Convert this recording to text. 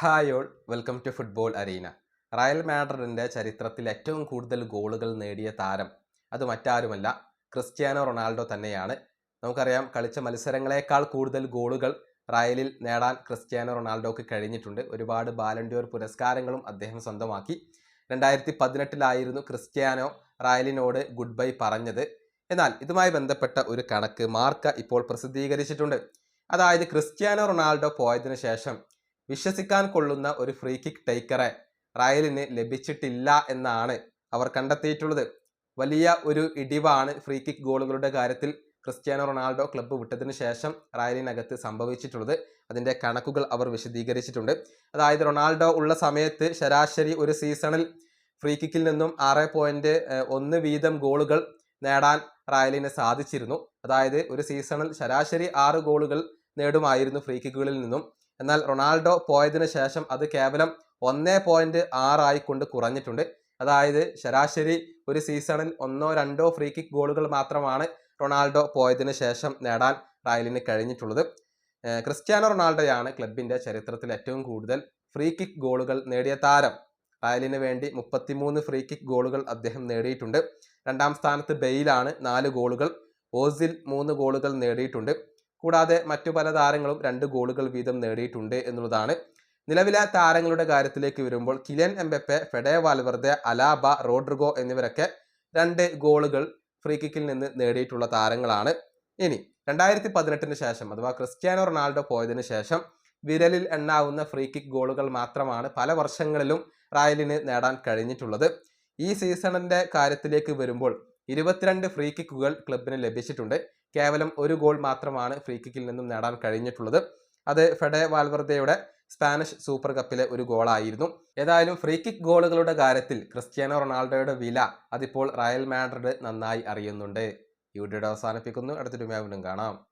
Hi all welcome to football arena Real മാഡ്രിഡിന്റെ ചരിത്രത്തിൽ ഏറ്റവും കൂടുതൽ ഗോളുകൾ നേടിയ താരം അത് മറ്റാരുമല്ല ക്രിസ്ത്യാനോ റൊണാൾഡോ തന്നെയാണ്. നമുക്കറിയാം കളിച്ച മത്സരങ്ങളെക്കാൾ കൂടുതൽ ഗോളുകൾ റയലിൽ നേടാൻ ക്രിസ്ത്യാനോ റൊണാൾഡോക്ക് കഴിഞ്ഞിട്ടുണ്ട്. ഒരുപാട് ബാലൻഡിയോർ പുരസ്കാരങ്ങളും അദ്ദേഹം സ്വന്തമാക്കി. രണ്ടായിരത്തി പതിനെട്ടിലായിരുന്നു ക്രിസ്ത്യാനോ റയലിനോട് ഗുഡ് ബൈ പറഞ്ഞത്. എന്നാൽ ഇതുമായി ബന്ധപ്പെട്ട ഒരു കണക്ക് മാർക്ക ഇപ്പോൾ പ്രസിദ്ധീകരിച്ചിട്ടുണ്ട്. അതായത് ക്രിസ്ത്യാനോ റൊണാൾഡോ പോയതിനു ശേഷം വിശ്വസിക്കാൻ കൊള്ളുന്ന ഒരു ഫ്രീ കിക്ക് ടേക്കറെ റയലിന് ലഭിച്ചിട്ടില്ല എന്നാണ് അവർ കണ്ടെത്തിയിട്ടുള്ളത്. വലിയ ഒരു ഇടിവാണ് ഫ്രീ കിക്ക് ഗോളുകളുടെ കാര്യത്തിൽ ക്രിസ്ത്യാനോ റൊണാൾഡോ ക്ലബ്ബ് വിട്ടതിന് ശേഷം റയലിനകത്ത് സംഭവിച്ചിട്ടുള്ളത്. അതിന്റെ കണക്കുകൾ അവർ വിശദീകരിച്ചിട്ടുണ്ട്. അതായത് റൊണാൾഡോ ഉള്ള സമയത്ത് ശരാശരി ഒരു സീസണിൽ ഫ്രീ കിക്കിൽ നിന്നും ആറ് പോയിന്റ് ഒന്ന് വീതം ഗോളുകൾ നേടാൻ റയലിന് സാധിച്ചിരുന്നു. അതായത് ഒരു സീസണിൽ ശരാശരി ആറ് ഗോളുകൾ നേടുമായിരുന്നു ഫ്രീ കിക്കുകളിൽ നിന്നും. എന്നാൽ റൊണാൾഡോ പോയതിനു ശേഷം അത് കേവലം ഒന്നേ പോയിന്റ് ആറായി കൊണ്ട് കുറഞ്ഞിട്ടുണ്ട്. അതായത് ശരാശരി ഒരു സീസണിൽ ഒന്നോ രണ്ടോ ഫ്രീ കിക്ക് ഗോളുകൾ മാത്രമാണ് റൊണാൾഡോ പോയതിനു ശേഷം നേടാൻ റയലിന് കഴിഞ്ഞിട്ടുള്ളത്. ക്രിസ്ത്യാനോ റൊണാൾഡോയാണ് ക്ലബിന്റെ ചരിത്രത്തിൽ ഏറ്റവും കൂടുതൽ ഫ്രീ കിക്ക് ഗോളുകൾ നേടിയ താരം. റയലിന് വേണ്ടി മുപ്പത്തിമൂന്ന് ഫ്രീ കിക്ക് ഗോളുകൾ അദ്ദേഹം നേടിയിട്ടുണ്ട്. രണ്ടാം സ്ഥാനത്ത് ബെയിലാണ് നാല് ഗോളുകൾ. ഓസിൽ മൂന്ന് ഗോളുകൾ നേടിയിട്ടുണ്ട്. കൂടാതെ മറ്റു പല താരങ്ങളും രണ്ട് ഗോളുകൾ വീതം നേടിയിട്ടുണ്ട് എന്നുള്ളതാണ്. നിലവിലെ താരങ്ങളുടെ കാര്യത്തിലേക്ക് വരുമ്പോൾ Kylian Mbappe Fede Valverde Alaba Rodrigo എന്നിവരൊക്കെ രണ്ട് ഗോളുകൾ ഫ്രീ കിക്കിൽ നിന്ന് നേടിയിട്ടുള്ള താരങ്ങളാണ്. ഇനി രണ്ടായിരത്തി പതിനെട്ടിന് ശേഷം അഥവാ ക്രിസ്ത്യാനോ റൊണാൾഡോ പോയതിനു ശേഷം വിരലിൽ എണ്ണാവുന്ന ഫ്രീ കിക്ക് ഗോളുകൾ മാത്രമാണ് പല വർഷങ്ങളിലും റായലിന് നേടാൻ കഴിഞ്ഞിട്ടുള്ളത്. ഈ സീസണിന്റെ കാര്യത്തിലേക്ക് വരുമ്പോൾ ഇരുപത്തിരണ്ട് ഫ്രീ കിക്കുകൾ ക്ലബിന് ലഭിച്ചിട്ടുണ്ട്. കേവലം ഒരു ഗോൾ മാത്രമാണ് ഫ്രീ കിക്കിൽ നിന്നും നേടാൻ കഴിഞ്ഞിട്ടുള്ളത്. അത് ഫെഡെ വാൽവർദയുടെ സ്പാനിഷ് സൂപ്പർ കപ്പിലെ ഒരു ഗോളായിരുന്നു ഏതായാലും ഫ്രീ കിക്ക് ഗോളുകളുടെ കാര്യത്തിൽ ക്രിസ്ത്യാനോ റൊണാൾഡോയുടെ വില അതിപ്പോൾ റയൽ മാഡ്രിഡ് നന്നായി അറിയുന്നുണ്ട്. ഈ വീഡിയോയുടെ അവസാനിപ്പിക്കുന്നു. അടുത്തൊരു വീണ്ടും കാണാം.